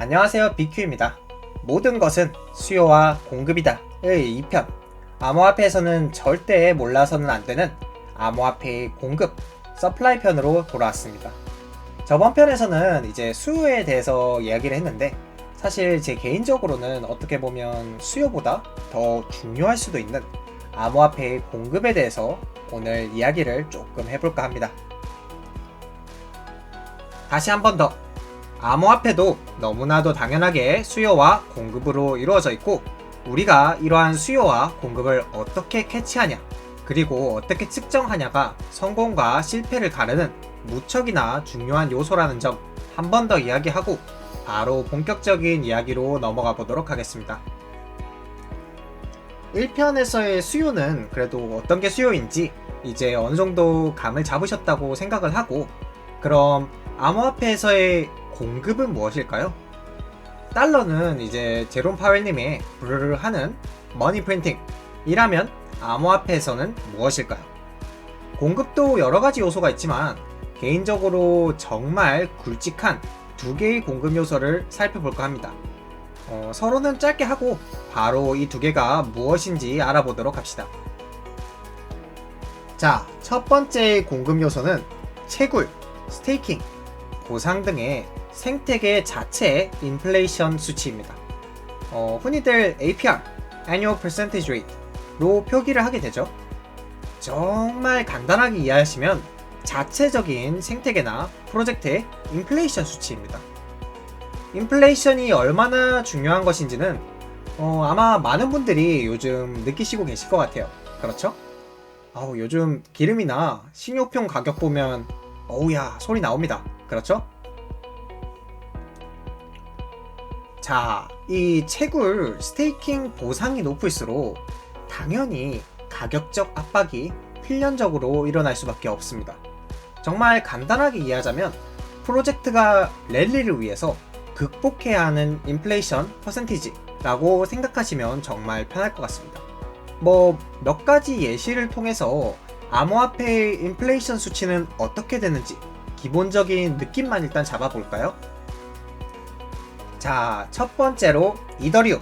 안녕하세요 BQ입니다. 모든 것은 수요와 공급이다의 2편 암호화폐에서는 절대 몰라서는 안 되는 암호화폐의 공급 서플라이 편으로 돌아왔습니다. 저번 편에서는 이제 수요에 대해서 이야기를 했는데 사실 제 개인적으로는 어떻게 보면 수요보다 더 중요할 수도 있는 암호화폐의 공급에 대해서 오늘 이야기를 조금 해볼까 합니다. 다시 한 번 더. 암호화폐도 너무나도 당연하게 수요와 공급으로 이루어져 있고, 우리가 이러한 수요와 공급을 어떻게 캐치하냐, 그리고 어떻게 측정하냐가 성공과 실패를 가르는 무척이나 중요한 요소라는 점 한 번 더 이야기하고, 바로 본격적인 이야기로 넘어가 보도록 하겠습니다. 1편에서의 수요는 그래도 어떤 게 수요인지 이제 어느 정도 감을 잡으셨다고 생각을 하고, 그럼 암호화폐에서의 공급은 무엇일까요? 달러는 이제 제롬 파웰님의 부르르 하는 머니 프린팅이라면 암호화폐에서는 무엇일까요? 공급도 여러 가지 요소가 있지만 개인적으로 정말 굵직한 두 개의 공급 요소를 살펴볼까 합니다. 어, 서로는 짧게 하고 바로 이 두 개가 무엇인지 알아보도록 합시다. 자, 첫 번째 공급 요소는 채굴, 스테이킹, 보상 등의 생태계 자체의 인플레이션 수치입니다. 어, 흔히들 APR, Annual Percentage Rate로 표기를 하게 되죠. 정말 간단하게 이해하시면 자체적인 생태계나 프로젝트의 인플레이션 수치입니다. 인플레이션이 얼마나 중요한 것인지는 어, 아마 많은 분들이 요즘 느끼시고 계실 것 같아요. 그렇죠? 아우, 요즘 기름이나 식료품 가격 보면 어우야 소리 나옵니다. 그렇죠? 자, 이 채굴 스테이킹 보상이 높을수록 당연히 가격적 압박이 필연적으로 일어날 수밖에 없습니다. 정말 간단하게 이해하자면 프로젝트가 랠리를 위해서 극복해야 하는 인플레이션 퍼센티지라고 생각하시면 정말 편할 것 같습니다. 뭐 몇 가지 예시를 통해서 암호화폐의 인플레이션 수치는 어떻게 되는지 기본적인 느낌만 일단 잡아볼까요? 자, 첫 번째로 이더리움.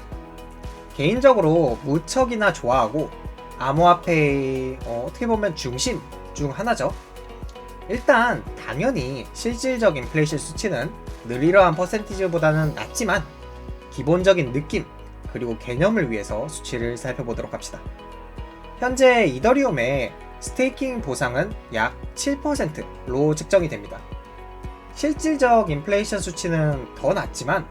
개인적으로 무척이나 좋아하고 암호화폐의 어, 떻게 보면 중심 중 하나죠. 일단 당연히 실질적 인 플레이션 수치는 늘 이러한 퍼센티지보다는 낮지만 기본적인 느낌 그리고 개념을 위해서 수치를 살펴보도록 합시다. 현재 이더리움의 스테이킹 보상은 약 7%로 측정이 됩니다. 실질적 인플레이션 수치는 더 낮지만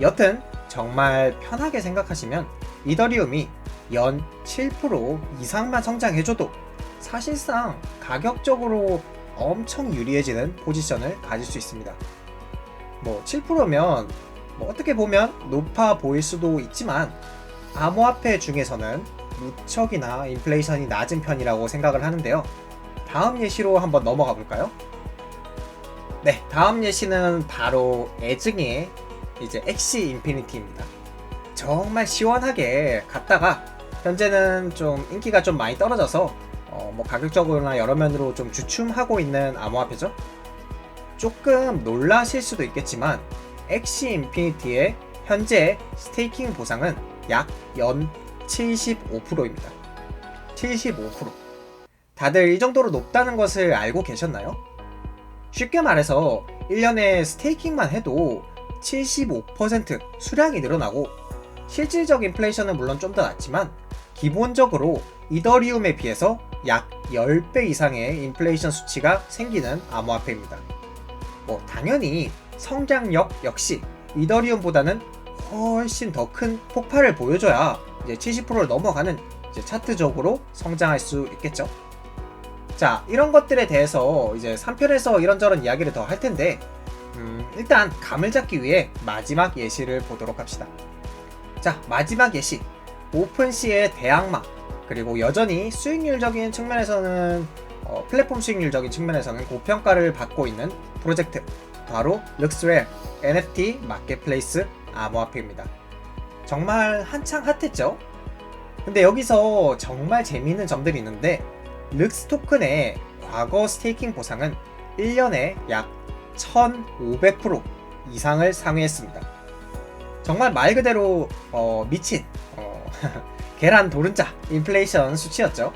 여튼 정말 편하게 생각하시면 이더리움이 연 7% 이상만 성장해줘도 사실상 가격적으로 엄청 유리해지는 포지션을 가질 수 있습니다. 뭐 7%면 뭐 어떻게 보면 높아 보일 수도 있지만 암호화폐 중에서는 무척이나 인플레이션이 낮은 편이라고 생각을 하는데요. 다음 예시로 한번 넘어가 볼까요? 네, 다음 예시는 바로 애증의 이제 엑시 인피니티입니다. 정말 시원하게 갔다가 현재는 좀 인기가 좀 많이 떨어져서 어, 뭐 가격적으로나 여러 면으로 좀 주춤하고 있는 암호화폐죠. 조금 놀라실 수도 있겠지만 엑시 인피니티의 현재 스테이킹 보상은 약 연 75%입니다. 75%. 다들 이 정도로 높다는 것을 알고 계셨나요? 쉽게 말해서 1년에 스테이킹만 해도 75% 수량이 늘어나고 실질적 인플레이션은 물론 좀 더 낮지만 기본적으로 이더리움에 비해서 약 10배 이상의 인플레이션 수치가 생기는 암호화폐입니다. 뭐 당연히 성장력 역시 이더리움보다는 훨씬 더 큰 폭발을 보여줘야 이제 70%를 넘어가는 이제 차트적으로 성장할 수 있겠죠. 자, 이런 것들에 대해서 이제 3편에서 이런저런 이야기를 더 할 텐데, 음, 일단 감을 잡기 위해 마지막 예시를 보도록 합시다. 자, 마지막 예시. 오픈시의 대항마. 그리고 여전히 수익률적인 측면에서는, 어, 플랫폼 수익률적인 측면에서는 고평가를 받고 있는 프로젝트. 바로 럭스웰 NFT 마켓플레이스 암호화폐입니다. 정말 한창 핫했죠? 근데 여기서 정말 재미있는 점들이 있는데 륵스 토큰의 과거 스테이킹 보상은 1년에 약 1500% 이상을 상회했습니다. 정말 말 그대로 어, 미친 어, 계란 도른자 인플레이션 수치였죠.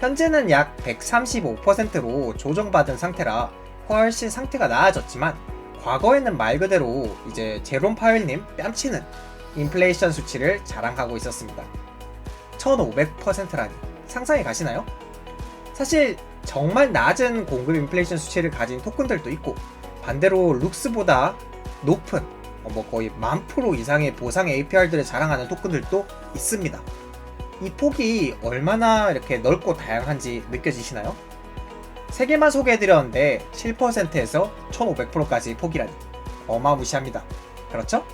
현재는 약 135%로 조정받은 상태라 훨씬 상태가 나아졌지만 과거에는 말 그대로 이제 제롬 파웰님 뺨치는 인플레이션 수치를 자랑하고 있었습니다. 1500%라니 상상이 가시나요? 사실 정말 낮은 공급 인플레이션 수치를 가진 토큰들도 있고 반대로 룩스보다 높은 어, 뭐 거의 만 프로 이상의 보상 APR들을 자랑하는 토큰들도 있습니다. 이 폭이 얼마나 이렇게 넓고 다양한지 느껴지시나요? 세 개만 소개해드렸는데 7%에서 1500%까지 폭이라니 어마무시합니다. 그렇죠?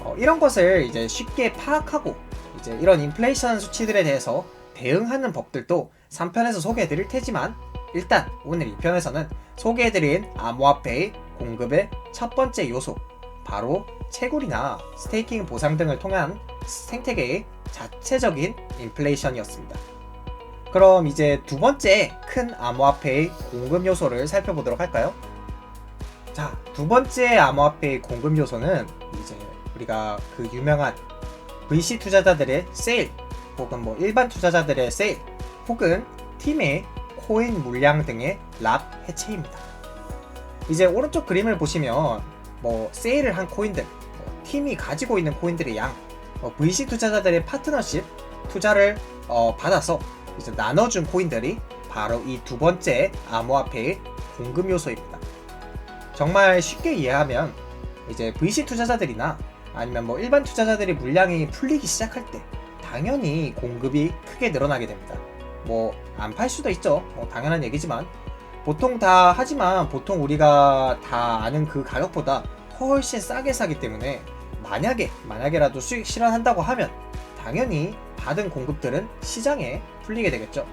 어, 이런 것을 이제 쉽게 파악하고 이제 이런 인플레이션 수치들에 대해서 대응하는 법들도 3편에서 소개해드릴 테지만 일단 오늘 2편에서는 소개해드린 암호화폐의 공급의 첫 번째 요소 바로 채굴이나 스테이킹 보상 등을 통한 생태계의 자체적인 인플레이션이었습니다. 그럼 이제 두 번째 큰 암호화폐의 공급 요소를 살펴보도록 할까요? 자, 두 번째 암호화폐의 공급 요소는 이제 우리가 그 유명한 VC 투자자들의 세일 혹은 뭐 일반 투자자들의 세일 혹은 팀의 코인 물량 등의 랍 해체입니다. 이제 오른쪽 그림을 보시면 뭐 세일을 한 코인들, 뭐 팀이 가지고 있는 코인들의 양, 뭐 VC 투자자들의 파트너십 투자를 어, 받아서 이제 나눠준 코인들이 바로 이 두 번째 암호화폐의 공급 요소입니다. 정말 쉽게 이해하면 이제 VC 투자자들이나 아니면 뭐 일반 투자자들의 물량이 풀리기 시작할 때 당연히 공급이 크게 늘어나게 됩니다. 뭐 안 팔 수도 있죠. 뭐 당연한 얘기지만 보통 다 하지만 보통 우리가 다 아는 그 가격보다 훨씬 싸게 사기 때문에 만약에 만약에라도 수익 실현한다고 하면 당연히 받은 공급들은 시장에 풀리게 되겠죠.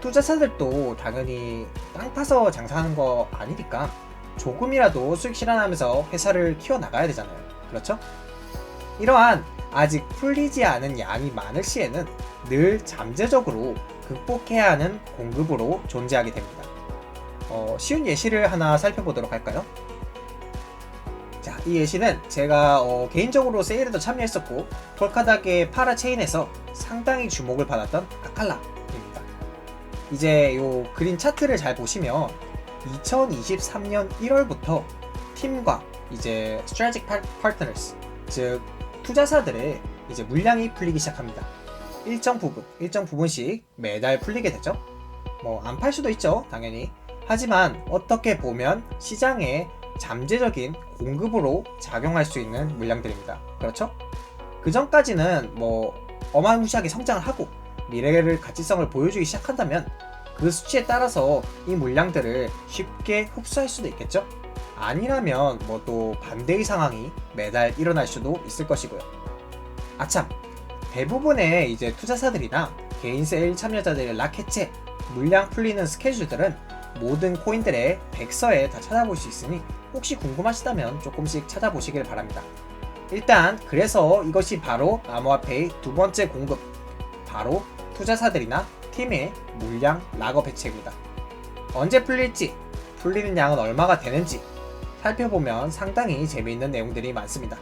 투자자들도 당연히 땅 파서 장사하는 거 아니니까 조금이라도 수익 실현하면서 회사를 키워나가야 되잖아요. 그렇죠? 이러한 아직 풀리지 않은 양이 많을 시에는 늘 잠재적으로 극복해야 하는 공급으로 존재하게 됩니다. 어, 쉬운 예시를 하나 살펴보도록 할까요? 자, 이 예시는 제가 어, 개인적으로 세일에도 참여했었고 폴카닥의 파라 체인에서 상당히 주목을 받았던 아칼라입니다. 이제 요 그린 차트를 잘 보시면 2023년 1월부터 팀과 이제 strategic partners 즉 투자사들의 이제 물량이 풀리기 시작합니다. 일정 부분, 일정 부분씩 매달 풀리게 되죠. 뭐 안 팔 수도 있죠, 당연히. 하지만 어떻게 보면 시장에 잠재적인 공급으로 작용할 수 있는 물량들입니다. 그렇죠? 그 전까지는 뭐 어마무시하게 성장을 하고 미래를 가치성을 보여주기 시작한다면 그 수치에 따라서 이 물량들을 쉽게 흡수할 수도 있겠죠? 아니라면 뭐 또 반대의 상황이 매달 일어날 수도 있을 것이고요. 아참, 대부분의 이제 투자사들이나 개인 세일 참여자들의 락해체, 물량 풀리는 스케줄들은 모든 코인들의 백서에 다 찾아볼 수 있으니 혹시 궁금하시다면 조금씩 찾아보시길 바랍니다. 일단 그래서 이것이 바로 암호화폐의 두 번째 공급, 바로 투자사들이나 팀의 물량 락업 해체입니다. 언제 풀릴지, 풀리는 양은 얼마가 되는지 살펴보면 상당히 재미있는 내용들이 많습니다.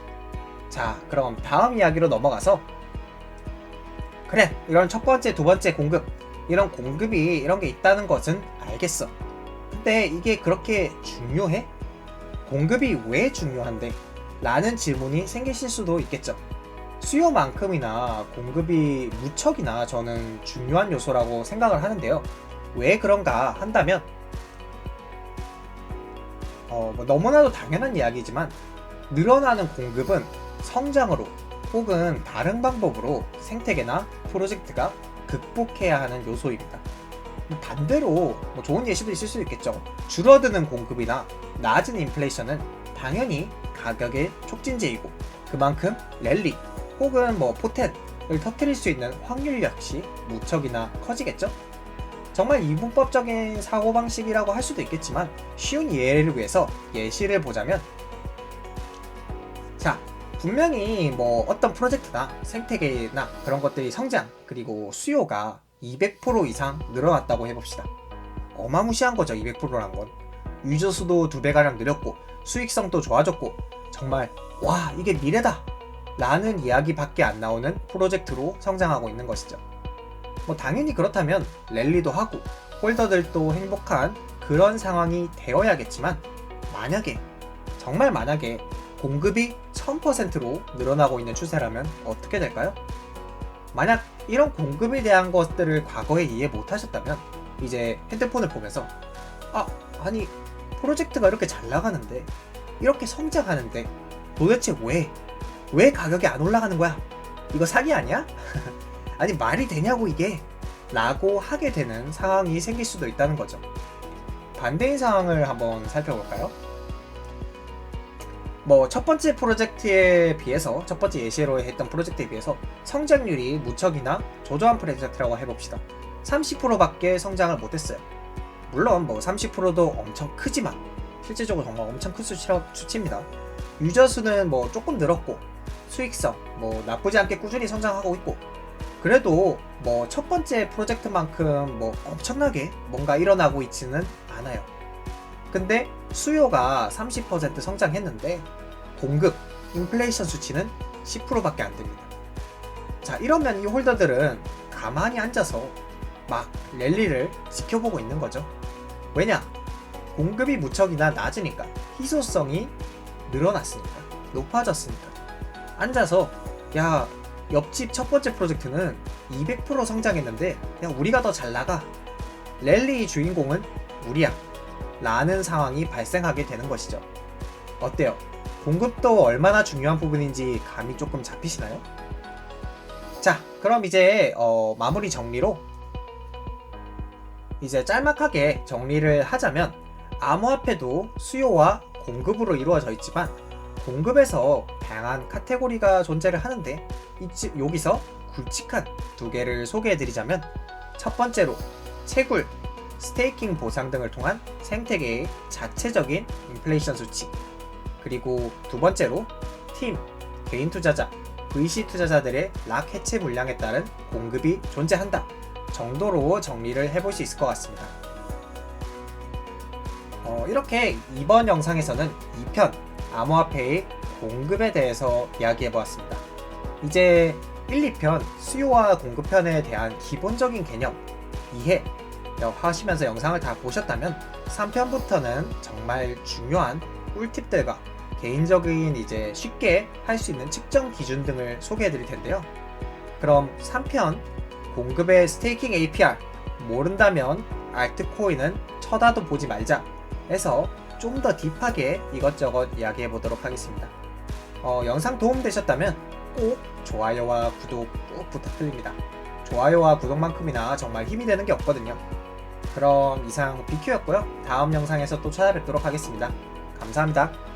자, 그럼 다음 이야기로 넘어가서 그래, 이런 첫 번째, 두 번째 공급, 이런 공급이 이런 게 있다는 것은 알겠어. 근데 이게 그렇게 중요해? 공급이 왜 중요한데? 라는 질문이 생기실 수도 있겠죠. 수요만큼이나 공급이 무척이나 저는 중요한 요소라고 생각을 하는데요. 왜 그런가 한다면, 어, 뭐 너무나도 당연한 이야기지만, 늘어나는 공급은 성장으로 혹은 다른 방법으로 생태계나 프로젝트가 극복해야 하는 요소입니다. 반대로 뭐 좋은 예시도 있을 수 있겠죠. 줄어드는 공급이나 낮은 인플레이션은 당연히 가격의 촉진제이고 그만큼 랠리 혹은 뭐 포텐을 터트릴 수 있는 확률 역시 무척이나 커지겠죠. 정말 이분법적인 사고방식이라고 할 수도 있겠지만 쉬운 예를 위해서 예시를 보자면 자 분명히 뭐 어떤 프로젝트나 생태계나 그런 것들이 성장 그리고 수요가 200% 이상 늘어났다고 해봅시다. 어마무시한 거죠 200%란 건. 유저 수도 두 배가량 늘었고 수익성도 좋아졌고 정말 와, 이게 미래다! 라는 이야기밖에 안 나오는 프로젝트로 성장하고 있는 것이죠. 뭐, 당연히 그렇다면 랠리도 하고 홀더들도 행복한 그런 상황이 되어야겠지만, 만약에, 정말 만약에 공급이 1000%로 늘어나고 있는 추세라면 어떻게 될까요? 만약 이런 공급에 대한 것들을 과거에 이해 못 하셨다면 이제 핸드폰을 보면서 아, 아니 프로젝트가 이렇게 잘 나가는데 이렇게 성장하는데 도대체 왜? 왜 가격이 안 올라가는 거야? 이거 사기 아니야? 아니 말이 되냐고 이게? 라고 하게 되는 상황이 생길 수도 있다는 거죠. 반대인 상황을 한번 살펴볼까요? 뭐 첫 번째 프로젝트에 비해서 첫 번째 예시로 했던 프로젝트에 비해서 성장률이 무척이나 조조한 프로젝트라고 해봅시다. 30%밖에 성장을 못했어요. 물론 뭐 30%도 엄청 크지만 실제적으로 정말 엄청 큰 수치라, 수치입니다. 유저 수는 뭐 조금 늘었고 수익성 뭐 나쁘지 않게 꾸준히 성장하고 있고 그래도 뭐 첫 번째 프로젝트만큼 뭐 엄청나게 뭔가 일어나고 있지는 않아요. 근데 수요가 30% 성장했는데 공급, 인플레이션 수치는 10%밖에 안 됩니다. 자, 이러면 이 홀더들은 가만히 앉아서 막 랠리를 지켜보고 있는 거죠. 왜냐? 공급이 무척이나 낮으니까 희소성이 늘어났으니까 높아졌으니까 앉아서 야 옆집 첫 번째 프로젝트는 200% 성장했는데 그냥 우리가 더 잘 나가 랠리 주인공은 우리야 라는 상황이 발생하게 되는 것이죠. 어때요? 공급도 얼마나 중요한 부분인지 감이 조금 잡히시나요? 자, 그럼 이제 어, 마무리 정리로 이제 짤막하게 정리를 하자면 암호화폐도 수요와 공급으로 이루어져 있지만 공급에서 다양한 카테고리가 존재를 하는데 여기서 굵직한 두 개를 소개해드리자면 첫 번째로 채굴, 스테이킹 보상 등을 통한 생태계의 자체적인 인플레이션 수치 그리고 두 번째로 팀, 개인 투자자, VC 투자자들의 락 해체 물량에 따른 공급이 존재한다 정도로 정리를 해볼 수 있을 것 같습니다. 어, 이렇게 이번 영상에서는 2편 암호화폐의 공급에 대해서 이야기해 보았습니다. 이제 1, 2편 수요와 공급편에 대한 기본적인 개념 이해 하시면서 영상을 다 보셨다면 3편부터는 정말 중요한 꿀팁들과 개인적인 이제 쉽게 할 수 있는 측정 기준 등을 소개해 드릴 텐데요. 그럼 3편 공급의 스테이킹 APR 모른다면 알트코인은 쳐다도 보지 말자 해서 좀 더 딥하게 이것저것 이야기해 보도록 하겠습니다. 어, 영상 도움 되셨다면 꼭 좋아요와 구독 꼭 부탁드립니다. 좋아요와 구독만큼이나 정말 힘이 되는 게 없거든요. 그럼 이상 BQ였고요. 다음 영상에서 또 찾아뵙도록 하겠습니다. 감사합니다.